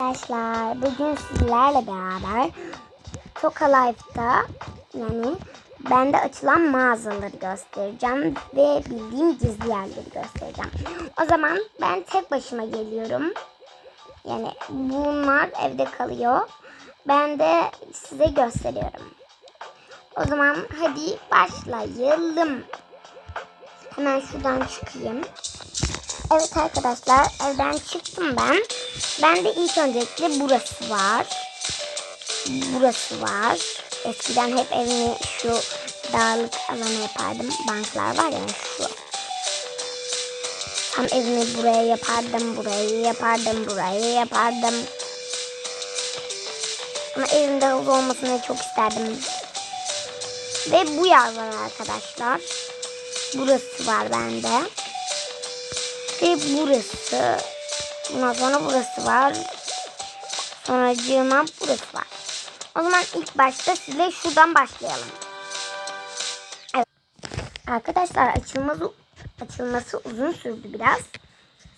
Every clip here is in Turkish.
Arkadaşlar bugün sizlerle beraber Toka Life'da yani bende açılan mağazaları göstereceğim ve bildiğim gizli yerleri göstereceğim. O zaman ben tek başıma geliyorum. Yani bunlar evde kalıyor. Ben de size gösteriyorum. O zaman hadi başlayalım. Hemen şuradan çıkayım. Evet arkadaşlar evden çıktım ben. Ben de ilk öncelikle burası var. Burası var. Eskiden hep evimi şu dağlık alana yapardım. Banklar var ya şu. Tam evimi buraya yapardım, burayı yapardım, burayı yapardım. Ama evimde havuz olmasını çok isterdim. Ve bu yer var arkadaşlar. Burası var bende. Ve burası. Bundan sonra burası var. Sonra cığıma burası var. O zaman ilk başta size şuradan başlayalım. Evet. Arkadaşlar açılması, açılması uzun sürdü biraz.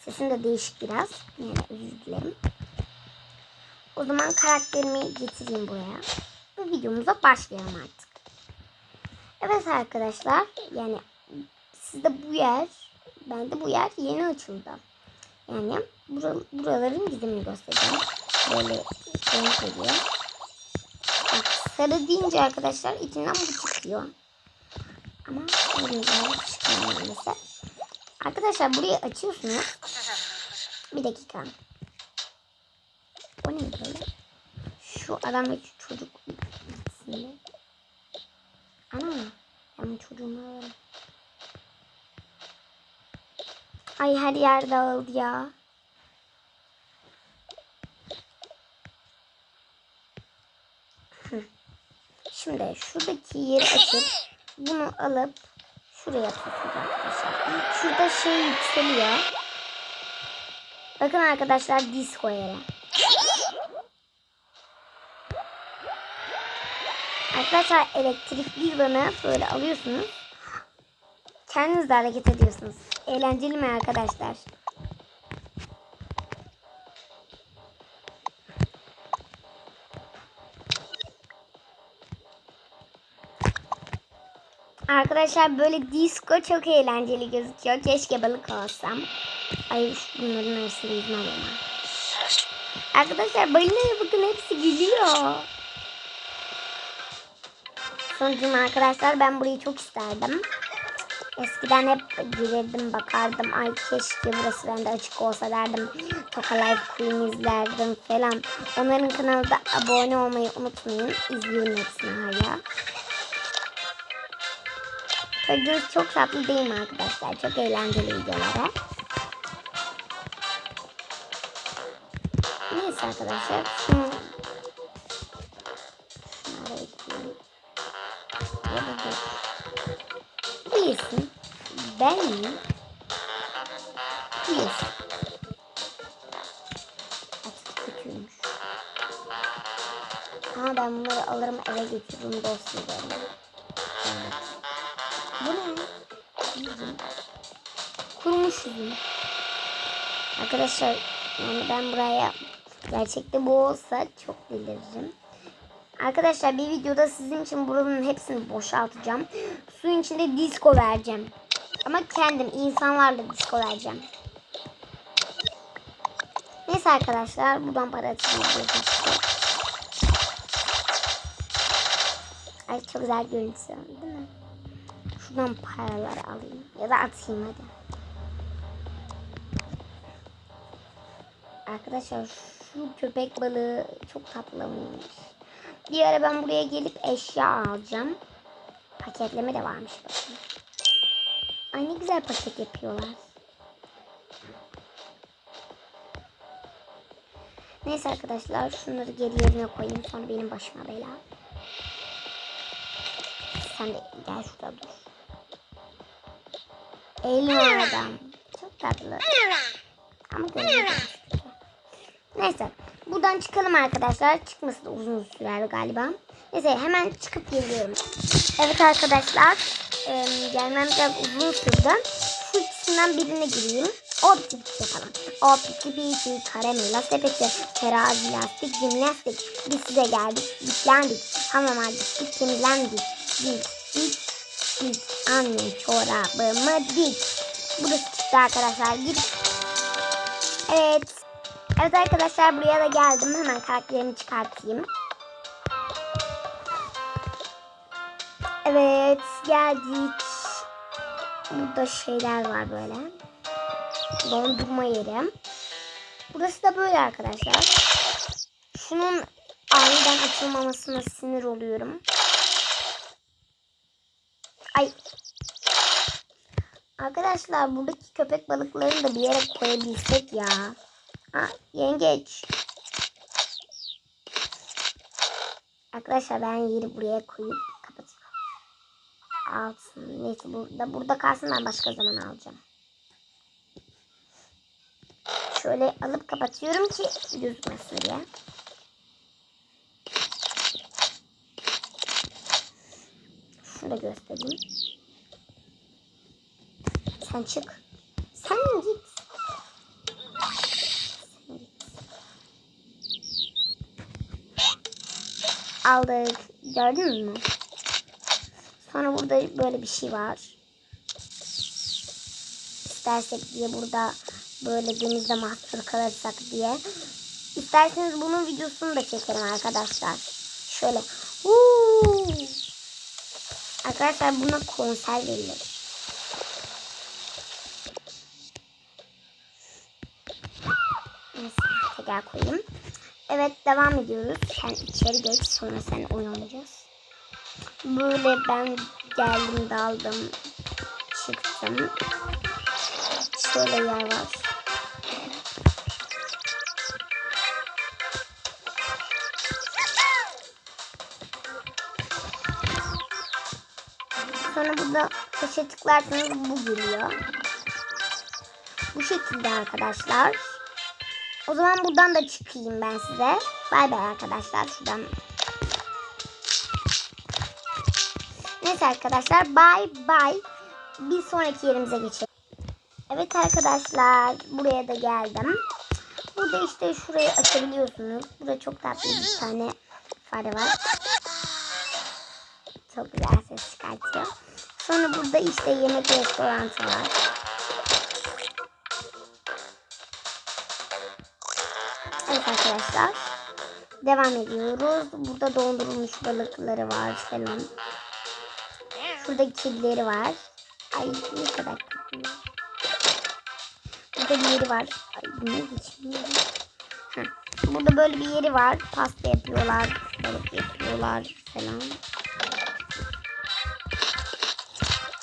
Sesim de değişik biraz. Yani özür dilerim. O zaman karakterimi getireyim buraya. Ve videomuza başlayalım artık. Evet arkadaşlar. Yani sizde bu yer Bende bu yer yeni açıldı. Yani bura, buraların gizemini göstereceğim. Böyle renk veriyor. Bak sarı deyince arkadaşlar içinden bu çıkıyor. Ama çıkmıyor. Arkadaşlar burayı açıyorsunuz. Bir dakika. O ne böyle? Şu adam ve çocuk. Ana. Ben bu çocuğumu alırım. Ay her yer dağıldı ya. Şimdi şuradaki yeri açıp bunu alıp şuraya atıyorsunuz arkadaşlar. Şurada şey yükseliyor. Bakın arkadaşlar disco yeri. Arkadaşlar elektrikli yılanı böyle alıyorsunuz. Kendiniz de hareket ediyorsunuz. Eğlenceli mi arkadaşlar? Arkadaşlar böyle disco çok eğlenceli gözüküyor. Keşke balık olsam. Ay bunların arasında yüzme alalım. Arkadaşlar balinaya bakın hepsi gülüyor. Sonucum arkadaşlar ben burayı çok isterdim. Eskiden hep girirdim bakardım. Ay keşke burası bende açık olsa derdim. Toka Life Queen izlerdim falan. Onların kanalda abone olmayı unutmayın. İzliyorum hepsini hala. Çocuğunuz çok tatlı değil mi arkadaşlar? Çok eğlenceli videolara. Neyse arkadaşlar. Şunu... Ben. Bu yesin. Açık kötüymüş. Ama ben bunları alırım eve götürürüm dosyalarını. Evet. Bu ne? Üzüm. Kurumuş üzüm. Arkadaşlar yani ben buraya gerçekte bu olsa çok deliririm. Arkadaşlar bir videoda sizin için buranın hepsini boşaltacağım. Suyun içinde disco vereceğim. Ama kendim insanlarla disco vereceğim. Neyse arkadaşlar buradan para atacağım. Ay çok güzel görüntüsü değil mi? Şuradan paraları alayım. Ya da atayım hadi. Arkadaşlar şu köpek balığı çok tatlıymış. Bir ara ben buraya gelip eşya alacağım. Paketleme de varmış bakın. Ay ne güzel paket yapıyorlar. Neyse arkadaşlar şunları geri yerine koyayım sonra benim başıma bela. Sen de gel şurada dur. Elma adam. Çok tatlı. Ama. Neyse. Buradan çıkalım arkadaşlar. Çıkması da uzun sürer galiba. Neyse hemen çıkıp geliyorum. Evet arkadaşlar. E, gelmem biraz uzun sürdü. Şu ikisinden birine gireyim. O piti piti yapalım. O piti piti karamela sepeti terazi lastik jimnastik. Biz size geldik diklendik. Hamama gittik temizlendik. Dik dik dik anne çorabımı dik. Burası çıktı arkadaşlar. Gir. Evet. Evet arkadaşlar buraya da geldim. Hemen karakterimi çıkartayım. Evet geldik. Burada şeyler var böyle. Dondurma yeri. Burası da böyle arkadaşlar. Şunun aniden açılmamasına sinir oluyorum. Ay. Arkadaşlar buradaki köpek balıklarını da bir yere koyabilsek ya. Ha, yengeç. Arkadaşlar ben yeri buraya koyup. Alsın. Neyse burada burada kalsın ben başka zaman alacağım. Şöyle alıp kapatıyorum ki gözükmesin diye. Şunu da göstereyim. Sen çık. Sen git. Aldık. Gördün mü? Sonra burada böyle bir şey var. İstersek diye burada böyle denizde mahsur kalırsak diye. İsterseniz bunun videosunu da çekerim arkadaşlar. Şöyle. Huu. Arkadaşlar buna konser verilir. Tekrar koyayım. Evet devam ediyoruz. Sen içeri geç sonra sen oynayacağız. Böyle ben geldim daldım çıktım. Şöyle yer var. Sonra burada taşa tıklarsanız bu geliyor. Bu şekilde arkadaşlar. O zaman buradan da çıkayım ben size. Bay bay arkadaşlar. Şuradan. Neyse arkadaşlar. Bay bay. Bir sonraki yerimize geçelim. Evet arkadaşlar. Buraya da geldim. Burada işte şurayı açabiliyorsunuz. Burada çok tatlı bir tane fare var. Çok güzel ses çıkartıyor. Sonra burada işte yemek restoranı var. Evet arkadaşlar. Devam ediyoruz. Burada dondurulmuş balıkları var falan. Şurada kedileri var. Ay ne kadar tatlı. Burada bir yeri var. Ay ne geçmiyor. Burada böyle bir yeri var. Pasta yapıyorlar. Balık yapıyorlar falan.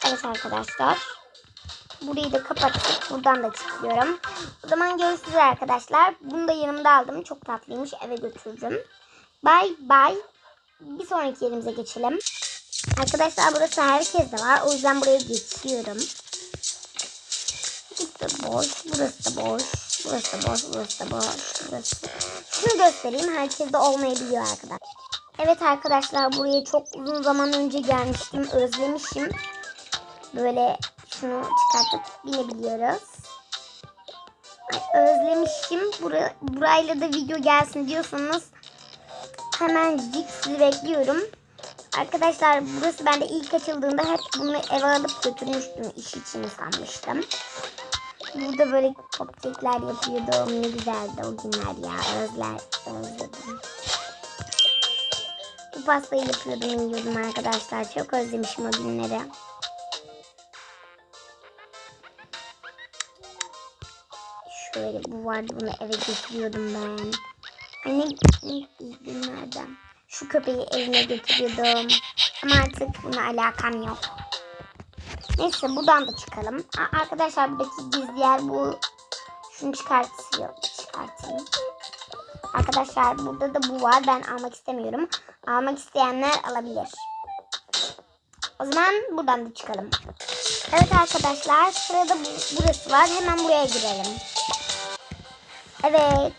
Evet arkadaşlar. Burayı da kapattık. Buradan da çıkıyorum. O zaman görüşürüz arkadaşlar. Bunu da yanımda aldım. Çok tatlıymış. Eve götürürüm. Bay bay. Bir sonraki yerimize geçelim. Arkadaşlar burası herkes var. O yüzden buraya geçiyorum. Burası da boş. Burası da boş. Burası da boş. Burası da boş. Burası. Şunu göstereyim. Herkes de olmayabiliyor arkadaşlar. Evet arkadaşlar buraya çok uzun zaman önce gelmiştim. Özlemişim. Böyle şunu çıkartıp binebiliyoruz. Ay, özlemişim. Bura, burayla da video gelsin diyorsanız hemencik sizi bekliyorum. Arkadaşlar burası bende ilk açıldığında hep bunu eve alıp götürmüştüm. iş için sanmıştım. Burada böyle cupcake'ler yapıyordum. Ne güzeldi o günler ya. Özler, özledim. Bu pastayı yapıyordum, yiyordum arkadaşlar. Çok özlemişim o günleri. Şöyle bu vardı bunu eve götürüyordum ben. Ne, ne iyi günlerden. Şu köpeği evine götürüyordum. Ama artık buna alakam yok. Neyse buradan da çıkalım. Aa, arkadaşlar buradaki gizli yer bu. Şunu çıkartıyor. Çıkartayım. Arkadaşlar burada da bu var. Ben almak istemiyorum. Almak isteyenler alabilir. O zaman buradan da çıkalım. Evet arkadaşlar sırada bu- burası var. Hemen buraya girelim. Evet.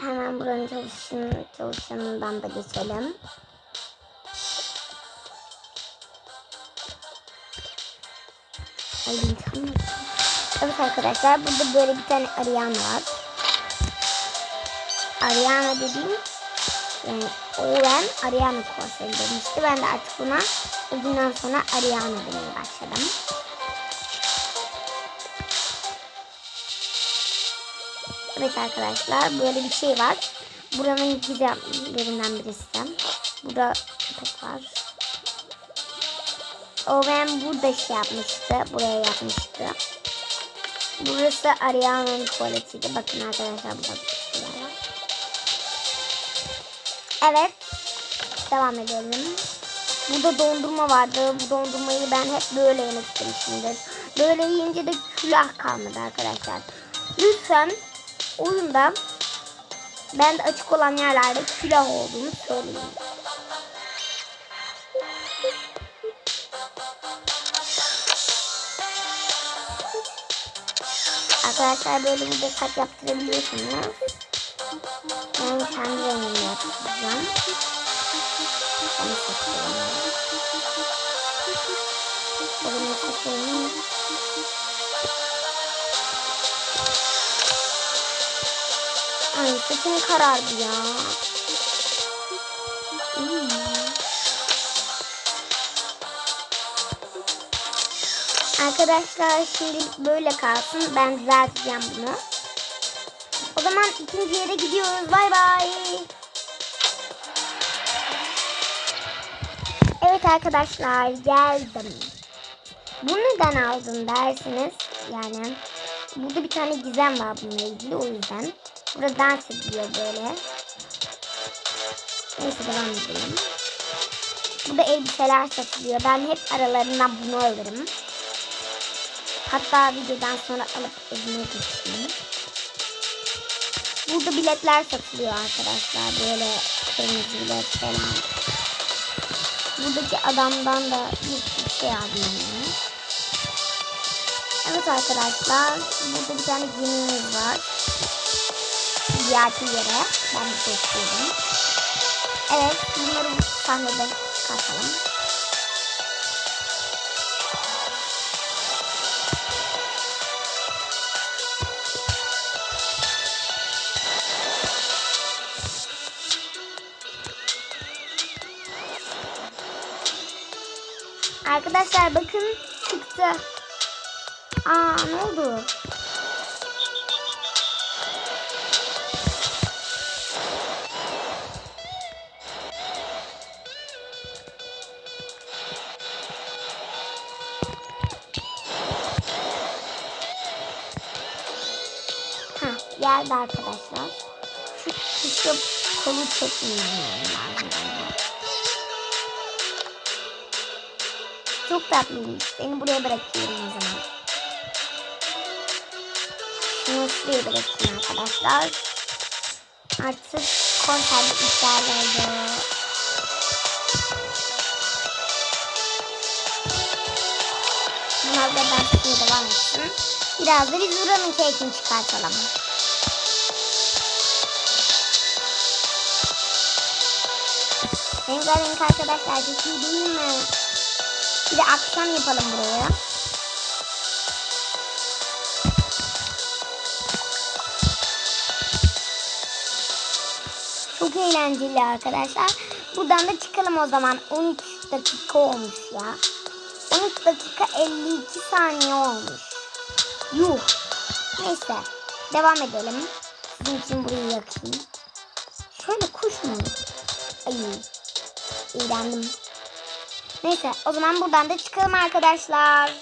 Hemen buranın çalışın, çalışanından da geçelim. Ay. Evet arkadaşlar burada böyle bir tane arayan var. Ariana dediğim yani Owen Ariana konseri demişti. Ben de artık buna o günden sonra Ariana demeye başladım. Evet arkadaşlar böyle bir şey var. Buranın gizemlerinden birisi. Burada köpek var. Owen burada şey yapmıştı. Buraya yapmıştı. Burası Ariana'nın tuvaletiydi. Bakın arkadaşlar burada var. Evet. Devam edelim. Burada dondurma vardı. Bu dondurmayı ben hep böyle yemek istemişimdir. Böyle yiyince de külah kalmadı arkadaşlar. Lütfen oyunda ben de açık olan yerlerde külah olduğunu söyleyin. Arkadaşlar böyle bir saç yaptırabiliyorsunuz. Ben kendi rengimi yapacağım. Ben saçlarımı. Benim saçlarımı. Saçım karardı ya. Arkadaşlar şimdilik böyle kalsın. Ben düzelteceğim bunu. O zaman ikinci yere gidiyoruz. Bay bay. Evet arkadaşlar geldim. Bunu neden aldın dersiniz. Yani burada bir tane gizem var bununla ilgili o yüzden. Burada dans ediliyor böyle. Neyse devam edelim. Burada elbiseler satılıyor. Ben hep aralarından bunu alırım. Hatta videodan sonra alıp evime götüreyim. Burada biletler satılıyor arkadaşlar. Böyle kırmızı bilet falan. Buradaki adamdan da bir şey aldım. Evet arkadaşlar. Burada bir tane gemimiz var. VIP yere. Ben de bekliyorum. Evet. Bunları bu sahneden çıkartalım. Arkadaşlar bakın çıktı. Aa ne oldu? Geldi arkadaşlar. Şu tuşu kolu çekmem lazım. Çok tatlıymış. Seni buraya bırakıyorum o zaman. Şunu şuraya bırakayım arkadaşlar. Artık konser iptal oldu. Bunlar da dersine devam etsin. Biraz da biz buranın keyfini çıkartalım. Rengarenk arkadaşlar çok iyi değil mi? Bir de akşam yapalım buraya. Çok eğlenceli arkadaşlar. Buradan da çıkalım o zaman. 13 dakika olmuş ya. 13 dakika 52 saniye olmuş. Yuh. Neyse. Devam edelim. Sizin için burayı yakayım. Şöyle kuş mu? Ay. İğrendim. Neyse o zaman buradan da çıkalım arkadaşlar.